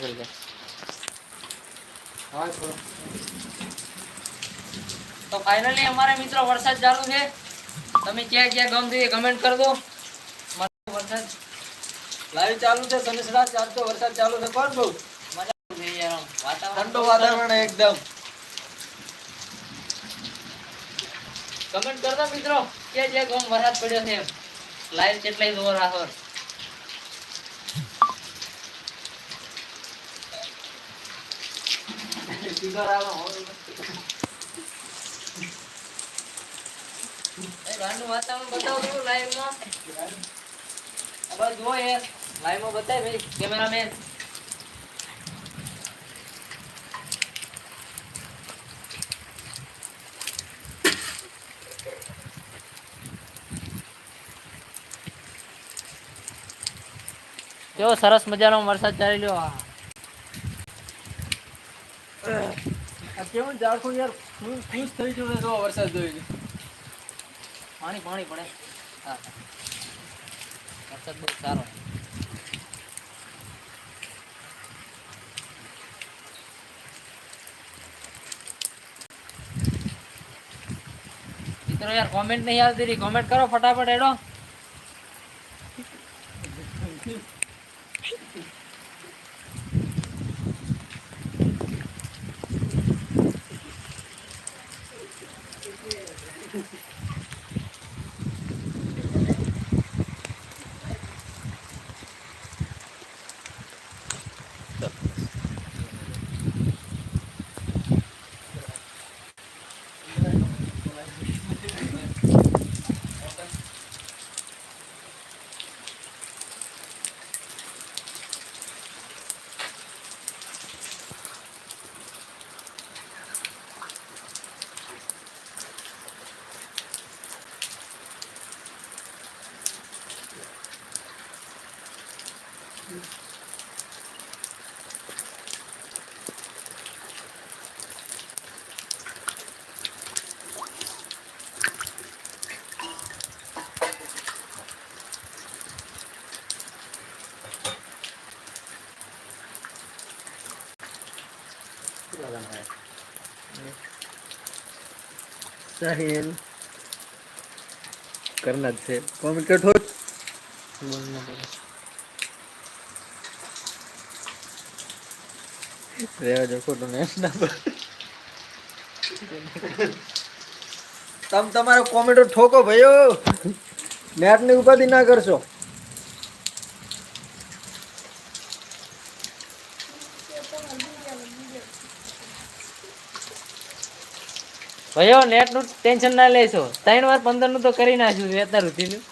કરી દે. તો. ફાઇનલી અમારે મિત્રો વરસાદ ચાલુ છે. તમે ક્યાં ક્યાં ગમતી કમેન્ટ કરી દો. વરસાદ. લાઈવ ચાલુ છે સનસડા ચાલતો વરસાદ ચાલુ છે કોણ બહુ મજા આવે છે યાર વાતાવરણ ઠંડુ વાતાવરણ એકદમ. કમેન્ટ કરતા મિત્રો કે જે ગમ વરસાદ પડ્યો છે. લાઈવ કેટલાય જોર આહોર એ બહારનું વાતાવરણ બતાવો થોડું લાઈવમાં આ બાજુ જુઓ યાર લાઈવમાં બતાય ભાઈ કેમેરામેન કેવો સરસ મજાનો વરસાદ ચાલી રહ્યો આ આ કેવું ઝાડખું યાર? હું ખુશ થઈ ગયું જો વરસાદ જોઈને પાણી પાણી પડે. હા. વરસાદ બહુ સારો. મિત્રો યાર કોમેન્ટ નહીં આવતી રહી. કોમેન્ટ કરો ફટાફટ એડો સાહિલ કરના છે. કોમેન્ટ ઠોક ને તમ તમારો કોમેન્ટો ઠોકો ભાઈઓ. નેટની ઉપાધિ ના કરશો. ભાઈઓ નેટનું ટેન્શન ના લેશો. ત્રણ વાર પંદરનું તો કરી નાખ્યું છે અત્યાર સુધીનું.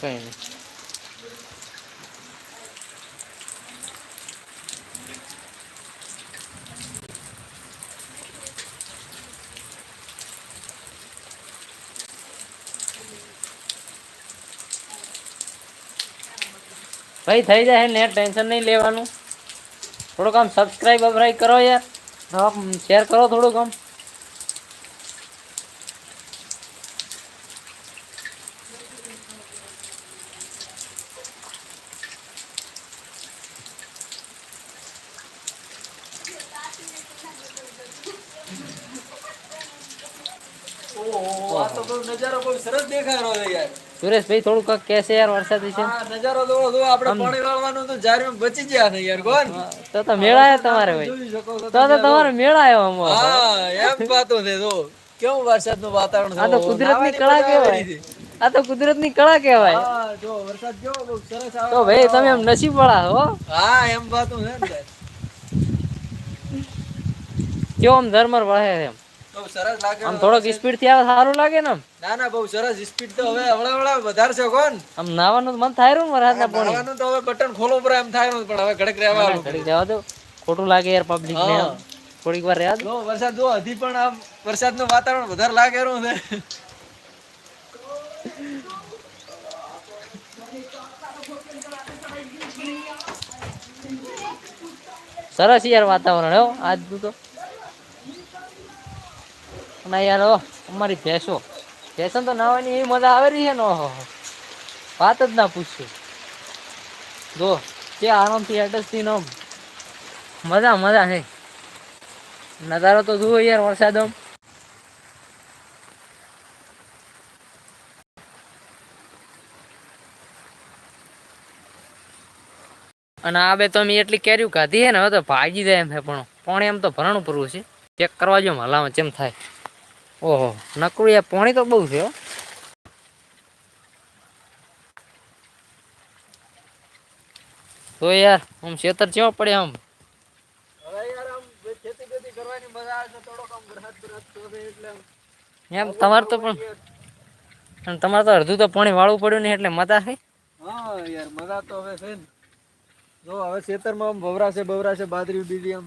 કઈ ભાઈ, થઈ જાય ને ટેન્શન નહીં લેવાનું. થોડુંક આમ સબસ્ક્રાઈબ અબરાઈબ કરો યાર. શેર કરો થોડુંક આમ ઓહો આ તો બહુ નજારો બહુ સરસ દેખાય રહ્યો છે યાર સુરેશભાઈ કાંઈક યાર વરસાદ વિશે નજારો જોવો જો આપણે પાણી વાળવાનું તો જારીમાં બચી ગયા છે યાર કોણ? તો તો મેળાયો તમારે ભાઈ. જોઈ શકો છો તો તો તમારે મેળાયો આમ હા એમ વાતો છે જો. કેવું વરસાદનું વાતાવરણ આ તો કુદરતની કળા કેવાય કહેવાય. આ તો કુદરતની કળા કહેવાય. હા જો વરસાદ કેવો બહુ સરસ આવે. તો ભાઈ તમે એમ નસીબ વાળા હો. હા એમ વાતો છે ને કેવો આમ ધર્મર વળે એમ. બહુ સરસ લાગે આમ થોડોક સ્પીડથી આવે સારું લાગે ને ના ના બહુ સરસ સ્પીડ તો હવે હવળે વધારે વધારશે કોણ? આમ નાવાનું મન થાય રહ્યું ને વરસાદના પાણી. નાવાનું તો હવે બટન ખોલો પર એમ થાય પણ હવે ઘડીક રહેવા દો. ખોટું લાગે યાર પબ્લિક ને આમ. થોડીક વાર રહ્યા જો વરસાદ જો હજી પણ આમ વરસાદનું વાતાવરણ વધારે લાગે રહ્યું છે. સરસ યાર વાતાવરણ હો આજનું તો. અને યાર અમારી ભેંસો. ભેંસો તો નાવાની એવી મજા આવે રહી છે ને વાત જ ના પૂછશું. જો, કે આરામથી એડજસ્ટથી નો મજા મજા છે. નજારો તો જુઓ યાર, વરસાદ આમ. અને આ બે તો અમે એટલી કેરીઓ કાઢી છે ને, હવે તો ભાગી જાય એમ છે પણ. પણ એમ તો ભરણું પૂરવું છે. ચેક કરવા જો હલામાં ચેમ થાય. ઓહો નકરું યાર પાણી તો બહુ છે હો. તો યાર આમ ખેતર ચેવો પડે આમ? એમ તમારે તો પણ તમારે તો અડધું તો પાણી વાળવું પડ્યું ને એટલે મજા છે? હા યાર મજા તો હવે છે ને. જો હવે ખેતરમાં આમ ભવરાશે ભવરાશે બાદરી બીજી આમ.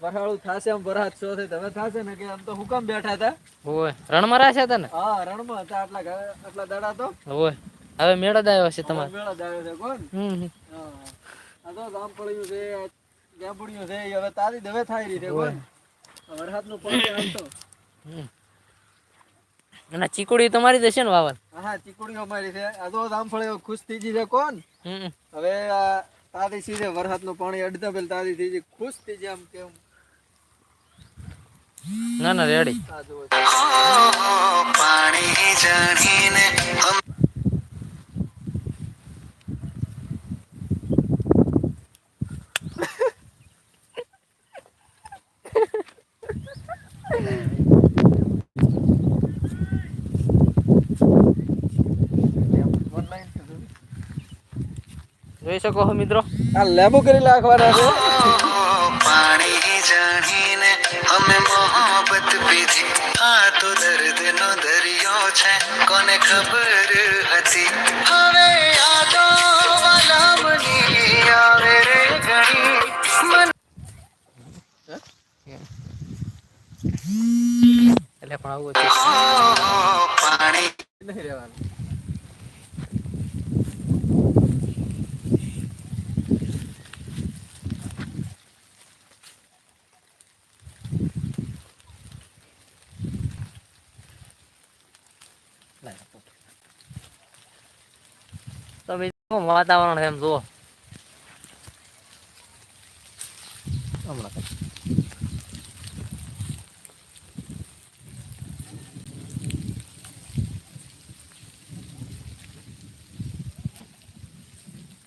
વરાળું થાશે આમ વરસાદ છો છે હવે થાશે ને કે આમ તો હું કામ બેઠા હતા? ઓય રણમાં રાખ્યા હતા ને હા રણમાં હતા આટલા આટલા દાડા તો. ઓય હવે મેળો જ આવ્યો છે તમારે. મેળા જ આવ્યો છે કોણ? હમ. આ તો જામફળિયું છે જાંબુડિયું છે હવે તારી દવે થાય રહી છે કોણ? વરસાદનું પાણી આવતો. અને ચીકુડી તમારી દેશે ને વાવર હા ચીકુડીઓ અમારી છે. આ તો જામફળીઓ ખુશ થઈ છે કોણ? હવે આ તારી સીધે વરસાદનું પાણી અડધા પેલ તારી થઈ ખુશ થઈ જાય આમ કેમ? ના ના રેડી આ જુઓ પાણી જાણીને હમ જોઈ શકો છો મિત્રો આ લેબુ કરી નાખવાના છે મોહબ્બત બીજી આ તો દર્દ નો દરિયો છે. કોને ખબર હતી? હવે યાદો વાલા બની આવે રે ઘણી એટલે પણ આવું હતું પાણી નહીં રહેવાનું તો બીજું વાતાવરણ એમ જુઓ. હમણાં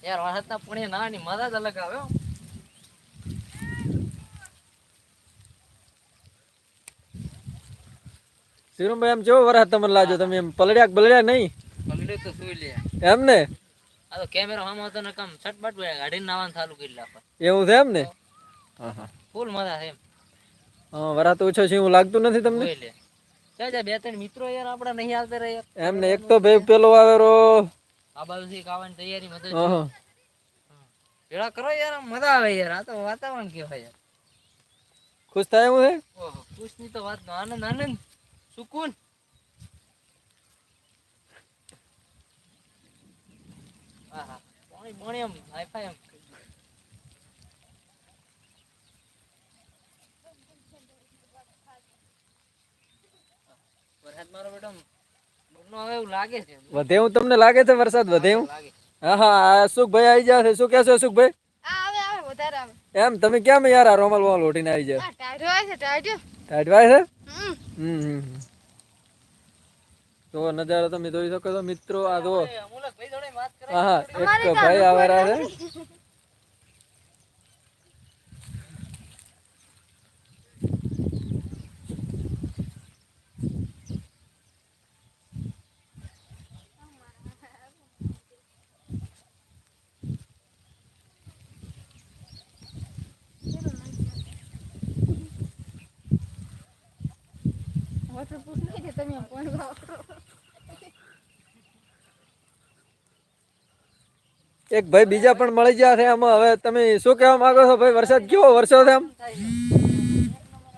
યાર વરસાદના પાણી નાની મજા જ અલગ આવે હો. શિરુભાઈ એમ કેવો વરસાદ તમને લાજો તમે એમ પલળ્યા કે બલળ્યા નહીં? પગલે તો સુઈ લે એમ ને આ તો કેમેરો સામે હતો ને કામ છટપટ ગાડીને નાવાનું ચાલુ કરી નાખો. એવું છે એમ ને? હા. હા ફૂલ મજા છે એમ. હા વરસાદ ઓછો છે એવું લાગતું નથી તમને? જોઈ લે. જા જા બે ત્રણ મિત્રો યાર આપડા નહીં આવતા રહ્યા. યાર એમ ને એક તો ભાઈ પેલો આવેરો આ બાજુથી ખાવાની તૈયારી મદદ હા હા. ભેળા કરો યાર મજા આવે યાર. આ તો વાતાવરણ કેવાય યાર. ખુશ થાય એવું છે? ખુશ ખુશની તો વાત આનંદ આનંદ. સુકૂન. પાણી પાણી હાઈફાઈ વરસાદ મારો બેટો એવું લાગે છે. વધે એવું તમને લાગે છે વરસાદ વધે એવું? હા હા આ આવી જાય શું કહેશો અશુકભાઈ? એમ તમે કેમ યાર આ રોમલ ઉઠીને આવી જાય આ છે ટાઢવાય છે? હમ. હમ હમ હમ. તો નજારો તમે જોઈ શકો છો મિત્રો આ જો હા એક ભાઈ આવેલા છે Otro pusnete también, pongo otro. એક ભાઈ બીજા પણ મળી ગયા છે આમાં હવે તમે શું કહેવા માંગો છો ભાઈ વરસાદ કેવો વરસ્યો છે આમ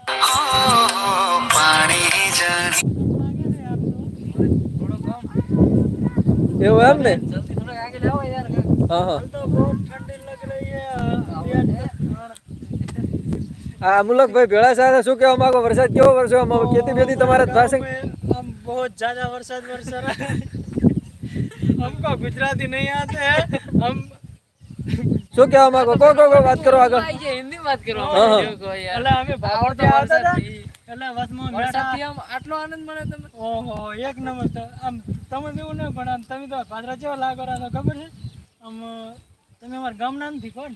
ओ पानी जाने એવું એમ ને જલ્દી થોડું આગળ આવો યાર હા હા આ મુલક ભાઈ ભેળા સાથે શું કહેવા માંગો વરસાદ કેવો વરસ્યો આમ હવે ખેતી બેતી તમારે થશે हम बहुत ज्यादा बरसात बरस रहा है हमको गुजराती नहीं आते हैं हम શું કહેવા માંગો? કો કો કો વાત કરો આગળ. આ જે હિન્દી વાત કરો એટલે અમે આવડતો તો આવતા હતા. એટલે વસમાં બેઠા આમ આટલો આનંદ મળે તમને? ઓહો એક નંબર તો. આમ તમે એવું ના પણ આમ તમે તો પાદરા જેવા લાગો રહ્યા છો ખબર છે? આમ તમે અમારા ગામના નથી કોણ?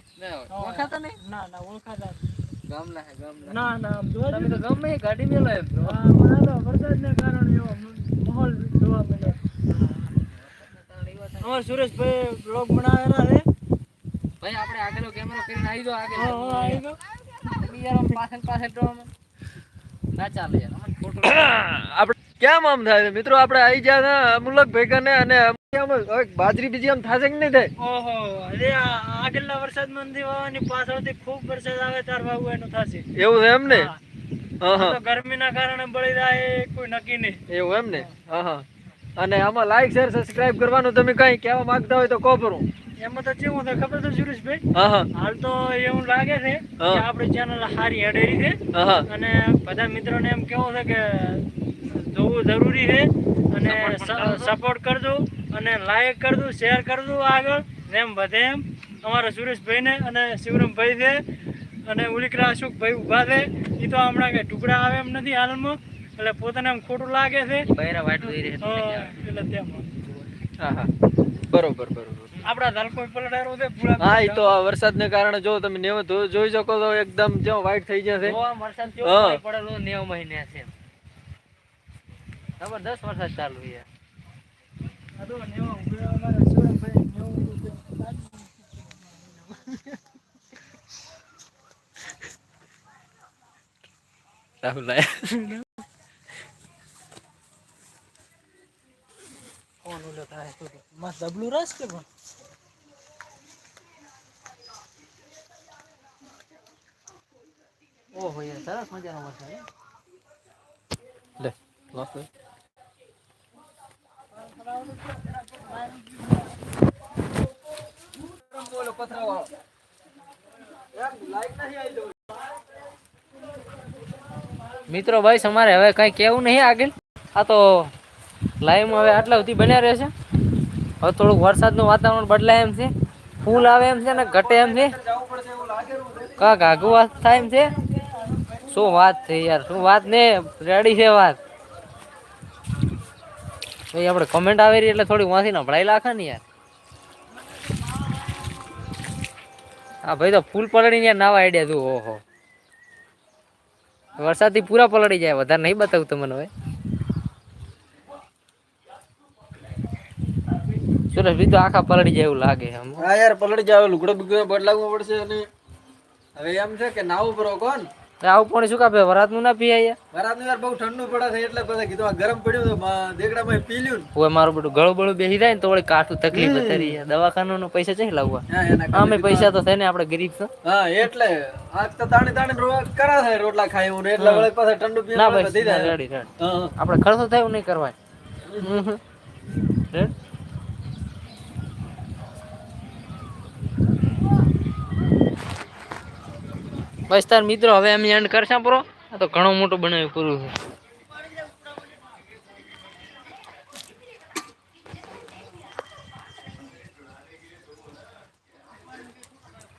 ઓળખાતા નહીં? ના ના ઓળખાતા ગામના હે, ગામના. ના ના આમ જોવા તમે તો ગમે એ ગાડી મેલો એમ તો. હા મને તો વરસાદને કારણે એવો માહોલ જોવા મળ્યો. અમારા સુરેશભાઈ બ્લોગ બનાવેલા છે. ભાઈ આપણે આગળ કેમેરો કરીને આવી દો આગળ. હા, હા, આવી દો. યાર પાછળ પાછળ તો ના ચાલે યાર ખોટું આપણે કેમ આમ થાય? મિત્રો આપણે આવી ગયા ને મુલક ભેગા ને અને બાજરી બીજી આમ થાશે કે નહીં થાય? ઓહો અરે આગળના વરસાદ મંદી વાવવાની પાછળથી ખૂબ વરસાદ આવે ત્યાર વાવવું એનું થશે. એવું છે એમ ને? હા. હા ગરમીના કારણે બળી જાય એ કોઈ નક્કી નહીં. એવું એમ ને? હા હા. અને આમાં લાઈક શેર સબસ્ક્રાઇબ કરવાનું તમે કઈ કહેવા માંગતા હોય તો કહો પરું એમાં તો કેવું થાય? ખબર તો સુરેશભાઈ? હા હા. હાલ તો એવું લાગે છે કે. આપણી ચેનલ સારી હેડેરી છે. અને બધા મિત્રોને એમ કેવું છે કે જોવું જરૂરી છે. અને સપોર્ટ કરજો. અને લાઈક કરજો શેર કરજો આગળ. જેમ વધે એમ. અમારા સુરેશભાઈને અને શિવરામભાઈ છે. અને ઉલિકરા અશોકભાઈ ઊભા છે. એ તો હમણાં કે ટુકડા આવે એમ નથી હાલમાં. એટલે પોતાને એમ ખોટું લાગે છે. બૈરા વાટ દઈ રહે એટલે તેમ બરોબર બરોબર. આપણા ધલકોઈ પલટારો છે? પૂળા હા એ તો આ વરસાદને કારણે જો તમે નેવ જોઈ શકો તો એકદમ જો વ્હાઈટ થઈ જશે. વરસાદ કેવો હા. પાણી પડેલો નેવ મહિને છે જબરદસ્ત વરસાદ ચાલુ છે આ તો નેવા ઊભા અમારા શિવરામભાઈ નેવું ઊભા. રાહુલ કોણ ઓલો થાય તો મસ્ત ડબલું રસ કે પણ ઓહો યાર સરસ મજાનો વરસાદ હે. લે લોસ લે. મિત્રો ભાઈ અમારે હવે કઈ કેવું નહીં આગળ આ તો લાઈવમાં હવે આટલા સુધી બન્યા રહેશે હવે થોડુંક વરસાદનું વાતાવરણ બદલાય એમ છે. ફૂલ આવે એમ છે ને ઘટે એમ છે. કાંક આગુ વાત થાય એમ છે. શું વાત છે યાર? શું વાત ને? રેડી છે વાત. ભાઈ, આપણે કમેન્ટ આવી રહી એટલે થોડી વાંચી નભળાઈ લાખે ને યાર. હા ભાઈ તો ફૂલ પલળીને યાર નાવા આઈડિયા તું ઓહો. વરસાદથી પૂરા પલળી જાય, વધારે નહીં બતાવું તમને હવે. સુરેશ ભી તો આખા પલળી જાય એવું લાગે છે. હા યાર પલળી જાવ લુગડો બુગડો બદલાવવો પડશે અને હવે એમ છે કે નાવું પરો કોણ? આવું પણ શું કાપે? વરાતનું ના પીએ યાર? વરાતનું યાર બહુ ઠંડુ પડે છે એટલે પછી કીધું આ ગરમ પડ્યું તો દેગડા માં પી લ્યું ઓય મારું બધું ગળું બળું બેસી જાય ને તો વળી કાઠું તકલીફ થઈ દવાખાનું નો પૈસા ચઈ લાવવા? અમે પૈસા તો થાય ને આપણે ગરીબ છો. હા એટલે આજ તો તાણી તાણી રો- કરા થાય રોટલા ખાય ને એટલે વળી પાછા ઠંડુ પીએ ના ભાઈ. આપણે ખર્ચો થાય એવું નહીં કરવાય. રેડ? બસ તાર મિત્રો, હવે અમે એન્ડ કરશે પૂરો આ તો ઘણું મોટું બનાવ્યું, પૂરું છે